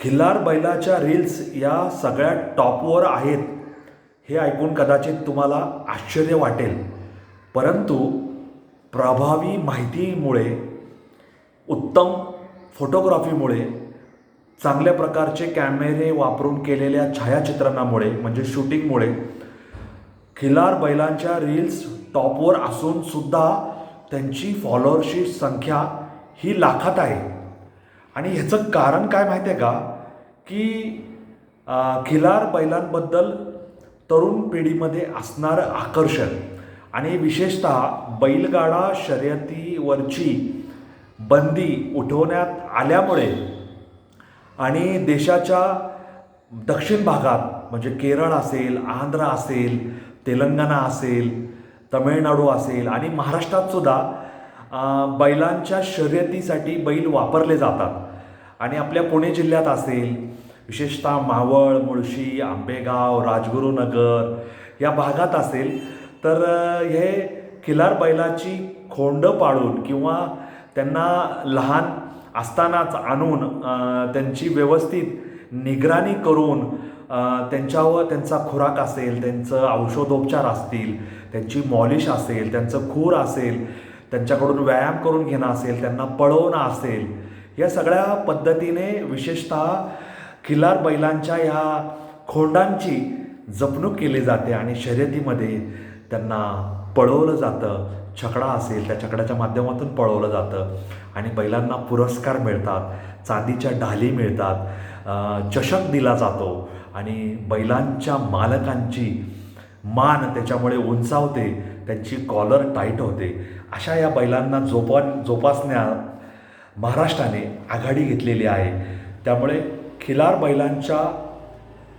खिल्लार बैलाच्या रील्स या सगळ्या टॉपवर आहेत. हे ऐकून कदाचित तुम्हाला आश्चर्य वाटेल. परंतु प्रभावी माहितीमुळे उत्तम फोटोग्राफीमुळे चांगल्या प्रकारचे कॅमेरे वापरून केलेल्या छायाचित्रणामुळे म्हणजे शूटिंगमुळे खिलार बैलांच्या रील्स टॉपवर असूनसुद्धा त्यांची फॉलोअरची संख्या ही लाखात आहे. आणि ह्याचं कारण काय माहिती आहे का? की खिलार बैलांबद्दल तरुण पिढीमध्ये असणारं आकर्षण आणि विशेषतः बैलगाडा शर्यतीवरची बंदी उठवण्यात आल्यामुळे आणि देशाच्या दक्षिण भागात म्हणजे केरळ असेल आंध्र असेल तेलंगणा असेल तमिळनाडू असेल आणि महाराष्ट्रात सुद्धा बैलांच्या शर्यतीसाठी बैल वापरले जातात. आणि आपल्या पुणे जिल्ह्यात असेल विशेषतः मावळ मुळशी आंबेगाव राजगुरुनगर या भागात असेल तर हे खिलार बैलाची खोंड पाळून किंवा त्यांना लहान असतानाच आणून त्यांची व्यवस्थित निगराणी करून त्यांच्यावर त्यांचा खुराक असेल त्यांचं औषधोपचार असतील त्यांची मॉलिश असेल त्यांचं खूर असेल त्यांच्याकडून व्यायाम करून घेणं असेल त्यांना पळवणं असेल या सगळ्या पद्धतीने विशेषतः खिलार बैलांच्या ह्या खोंडांची जपणूक केली जाते आणि शर्यतीमध्ये त्यांना पळवलं जातं. छकडा असेल त्या छकड्याच्या माध्यमातून पळवलं जातं आणि बैलांना पुरस्कार मिळतात चांदीच्या ढाली मिळतात चषक दिला जातो आणि बैलांच्या मालकांची मान त्याच्यामुळे उंचावते. त्यांची कॉलर टाईट होते. अशा या बैलांना जोपा जोपासण्यात महाराष्ट्राने आघाडी घेतलेली आहे. त्यामुळे खिलार बैलांच्या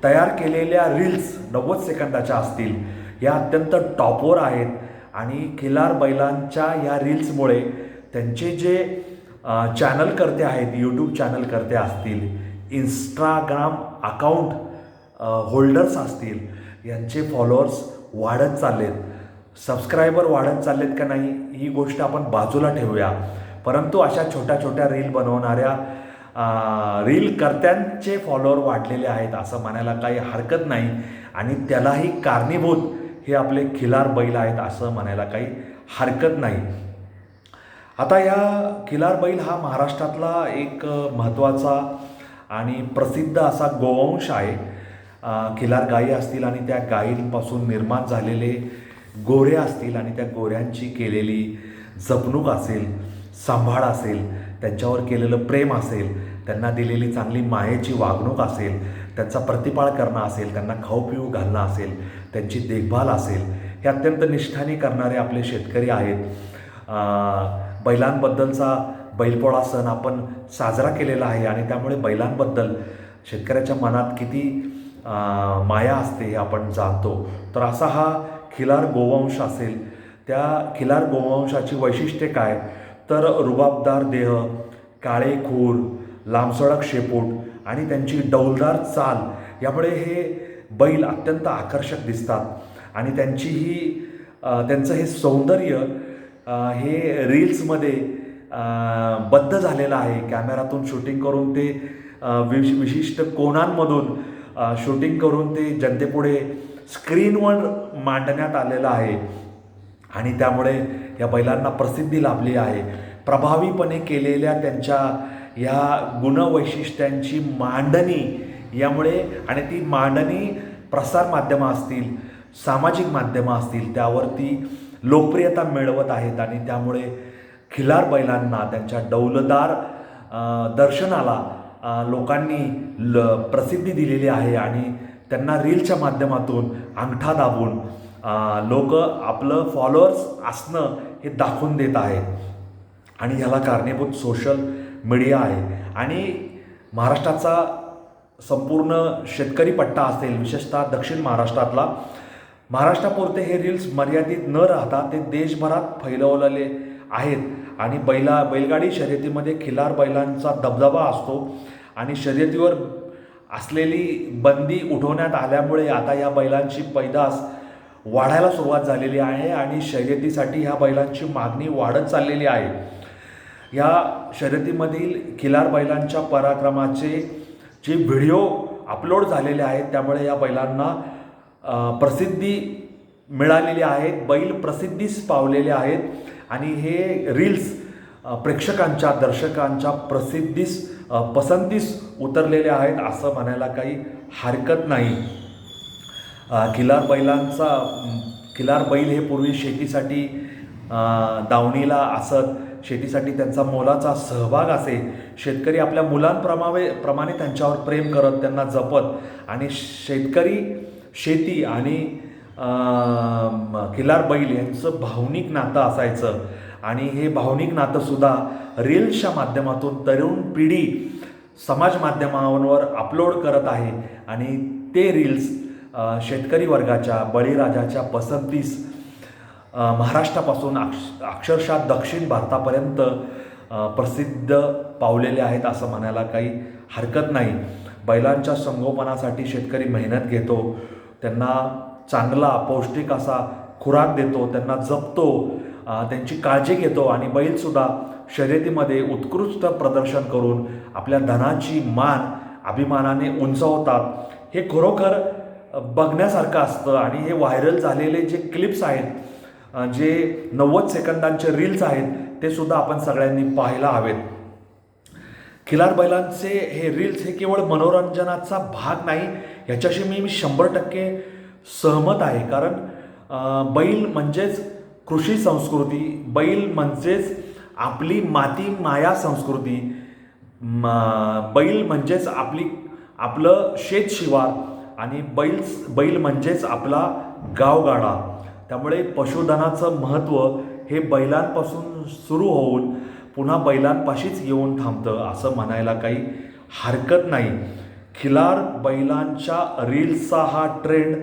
तयार केलेल्या रील्स नव्वद सेकंदाच्या असतील. या अत्यंत टॉपवर आहेत आणि खिलार बैलांच्या या रील्समुळे त्यांचे जे चॅनल करते आहेत यूट्यूब चॅनल करते असतील इंस्टाग्राम अकाउंट होल्डर्स असतील यांचे फॉलोअर्स वाढत चाललेत. सबस्क्रायबर वाढत चाललेत का नाही ही गोष्ट आपण बाजूला ठेवूया. परंतु अशा छोट्या छोट्या रील बनवणाऱ्या रील कर्त्यांचे फॉलोअर वाढलेले आहेत असं म्हणायला काही हरकत नाही. आणि त्यालाही कारणीभूत हे आपले खिलार बैल आहेत असं म्हणायला काही हरकत नाही. आता या खिलार बैल हा महाराष्ट्रातला एक महत्त्वाचा आणि प्रसिद्ध असा गोवंश आहे. खिलार गायी असतील आणि त्या गायींपासून निर्माण झालेले गोरे असतील आणि त्या गोऱ्यांची केलेली जपणूक असेल सांभाळ असेल त्यांच्यावर केलेलं प्रेम असेल त्यांना दिलेली चांगली मायेची वागणूक असेल त्यांचा प्रतिपाळ करणं असेल त्यांना खाऊ पिऊ घालणं असेल त्यांची देखभाल असेल हे अत्यंत निष्ठाने करणारे आपले शेतकरी आहेत. बैलांबद्दलचा बैलपोळा सण आपण साजरा केलेला आहे आणि त्यामुळे बैलांबद्दल शेतकऱ्याच्या मनात किती माया असते हे आपण जाणतो. तर असा हा खिलार गोवंश असेल त्या खिलार गोवंशाची वैशिष्ट्ये काय? तर रुबाबदार देह काळे खूर लांबसडक शेपूट आणि त्यांची डौलदार चाल यामुळे हे बैल अत्यंत आकर्षक दिसतात. आणि त्यांची ही त्यांचं हे सौंदर्य हे रील्समध्ये बद्ध झालेलं आहे. कॅमेरातून शूटिंग करून ते विश विशिष्ट कोणांमधून शूटिंग करून ते जनतेपुढे स्क्रीनवर मांडण्यात आलेलं आहे. आणि त्यामुळे या बैलांना प्रसिद्धी लाभली आहे. प्रभावीपणे केलेल्या त्यांच्या ह्या गुणवैशिष्ट्यांची मांडणी यामुळे आणि ती मांडणी प्रसारमाध्यमं असतील सामाजिक माध्यमं असतील त्यावरती लोकप्रियता मिळवत आहेत आणि त्यामुळे खिलार बैलांना त्यांच्या डौलदार दर्शनाला लोकांनी ल प्रसिद्धी दिलेली आहे आणि त्यांना रीलच्या माध्यमातून अंगठा दाबून लोक आपलं फॉलोअर्स असणं हे दाखवून देत आहेत. आणि ह्याला कारणीभूत सोशल मीडिया आहे. आणि महाराष्ट्राचा संपूर्ण शेतकरी पट्टा असेल विशेषतः दक्षिण महाराष्ट्रातला महाराष्ट्रापुरते हे रील्स मर्यादित न राहता ते देशभरात फैलवलेले आहेत. आणि बैला बैलगाडी शर्यतीमध्ये खिलार बैलांचा दबदबा असतो. आणि शर्यतीवर असलेली बंदी उठवण्यात आल्यामुळे आता या बैलांची पैदास वाढायला सुरुवात झालेली आहे आणि शर्यतीसाठी ह्या बैलांची मागणी वाढत चाललेली आहे. या शर्यतीमधील खिलार बैलांच्या पराक्रमाचे जे व्हिडिओ अपलोड झालेले आहेत त्यामुळे या बैलांना प्रसिद्धी मिळालेली आहेत बैल प्रसिद्धीस पावलेले आहेत आणि हे रील्स प्रेक्षकांच्या दर्शकांच्या प्रसिद्धीस पसंतीस उतरलेले आहेत असं म्हणायला काही हरकत नाही. अ, खिलार बैलांचा म, खिलार बैल हे पूर्वी शेतीसाठी दावणीला असत. शेतीसाठी त्यांचा मोलाचा सहभाग असे. शेतकरी आपल्या मुलांप्रमावे प्रमाणे त्यांच्यावर प्रेम करत त्यांना जपत आणि शेतकरी शेती आणि अ, खिलार बैल यांचं भावनिक नातं असायचं. आणि हे भावनिक नातंसुद्धा रील्सच्या माध्यमातून तरुण पिढी समाज माध्यमांवर अपलोड करत आहे. आणि ते रील्स शेतकरी वर्गाच्या बळीराजाच्या पसंतीस महाराष्ट्रापासून अक्ष अक्षरशः दक्षिण भारतापर्यंत प्रसिद्ध पावलेले आहेत असं म्हणायला काही हरकत नाही. बैलांच्या संगोपनासाठी शेतकरी मेहनत घेतो. त्यांना चांगला पौष्टिक असा खुराक देतो. त्यांना जपतो. त्यांची काळजी घेतो आणि बैलसुद्धा शर्यतीमध्ये उत्कृष्ट प्रदर्शन करून आपल्या धनाची मान अभिमानाने उंचावतात. हे खरोखर बघण्यासारखं असतं आणि हे व्हायरल झालेले जे क्लिप्स आहेत जे नव्वद सेकंदांचे रील्स आहेत ते सुद्धा आपण सगळ्यांनी पाहायला हवेत. खिलार बैलांचे हे रील्स हे केवळ मनोरंजनाचा भाग नाही ह्याच्याशी मी मी शंभर टक्के सहमत आहे. कारण बैल म्हणजेच कृषी संस्कृती बैल म्हणजेच आपली माती माया संस्कृती. बैल म्हणजेच आपली आपलं शेत शिवार आणि बैल बैल म्हणजेच आपला गावगाडा. त्यामुळे पशुधनाचं महत्त्व हे बैलांपासून सुरू होऊन पुन्हा बैलांपाशीच येऊन थांबतं असं म्हणायला काही हरकत नाही. खिलार बैलांच्या रील्सचा हा ट्रेंड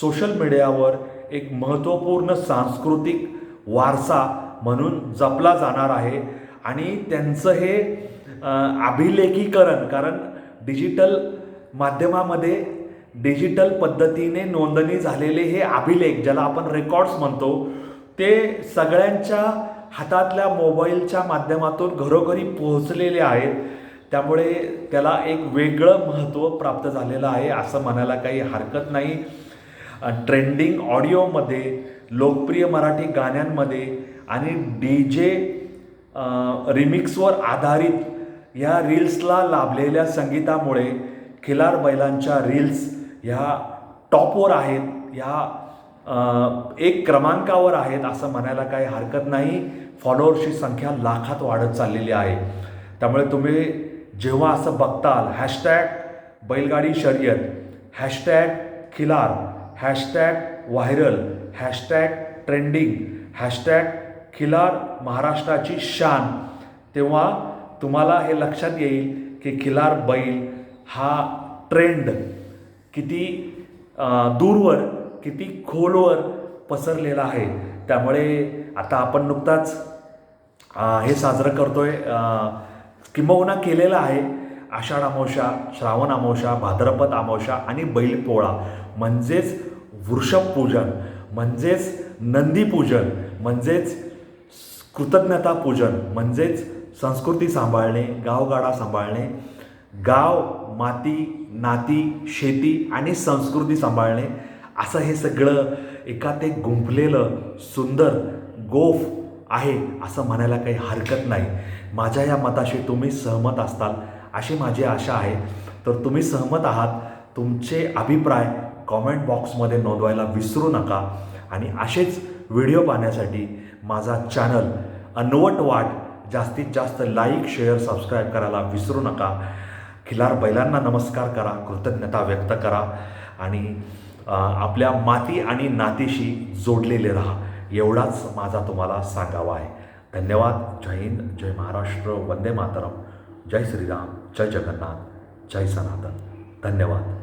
सोशल मीडियावर एक महत्त्वपूर्ण सांस्कृतिक वारसा म्हणून जपला जाणार आहे. आणि त्यांचं हे अभिलेखीकरण कारण डिजिटल माध्यमामध्ये डिजिटल पद्धतीने नोंदणी झालेले हे अभिलेख ज्याला आपण रेकॉर्ड्स म्हणतो ते सगळ्यांच्या हातातल्या मोबाईलच्या माध्यमातून घरोघरी पोहोचलेले आहेत. त्यामुळे त्याला एक वेगळं महत्त्व प्राप्त झालेलं आहे असं म्हणायला काही हरकत नाही. ट्रेंडिंग ऑडिओमध्ये लोकप्रिय मराठी गाण्यांमध्ये आणि डी जे रिमिक्सवर आधारित ह्या रील्सला लाभलेल्या संगीतामुळे खिलार बैलांच्या रील्स ह्या टॉपवर आहेत ह्या एक क्रमांकावर आहेत असं म्हणायला काही हरकत नाही. फॉलोअर्सची संख्या लाखात वाढत चाललेली आहे. त्यामुळे तुम्ही जेव्हा असं बघताल हॅशटॅग बैलगाडी शर्यत हॅशटॅग खिलार hashtag viral hashtag trending hashtag खिलार महाराष्ट्राची शान. तेव्हा तुम्हाला हे लक्षात येईल की खिलार बैल हा ट्रेंड किती दूरवर किती खोलवर पसरलेला आहे. त्यामुळे आता आपण नुकताच हे साजरं करतो आहे किंबहुना केलेलं आहे आषाढ अमावशा श्रावण अमावशा भाद्रपद अमावशा आणि बैलपोळा. म्हणजेच वृषभपूजन म्हणजेच नंदीपूजन म्हणजेच कृतज्ञता पूजन म्हणजेच संस्कृती सांभाळणे गावगाडा सांभाळणे गाव माती नाती शेती आणि संस्कृती सांभाळणे असं हे सगळं एका ते गुंफलेलं सुंदर गोफ आहे असं म्हणायला काही हरकत नाही. माझ्या या मताशी तुम्ही सहमत असताल अशी माझी आशा आहे. तर तुम्ही सहमत आहात तुमचे अभिप्राय कॉमेंट बॉक्समध्ये नोंदवायला विसरू नका. आणि असेच व्हिडिओ पाहण्यासाठी माझा चॅनल अनवट वाट जास्तीत जास्त लाईक शेअर सबस्क्राईब करायला विसरू नका. खिलार बैलांना नमस्कार करा कृतज्ञता व्यक्त करा आणि आपल्या माती आणि नातीशी जोडलेले राहा. एवढाच माझा तुम्हाला सांगावा आहे. धन्यवाद. जय हिंद जय महाराष्ट्र. वंदे मातरम. जय श्रीराम. जय जगन्नाथ. जय सनातन. धन्यवाद.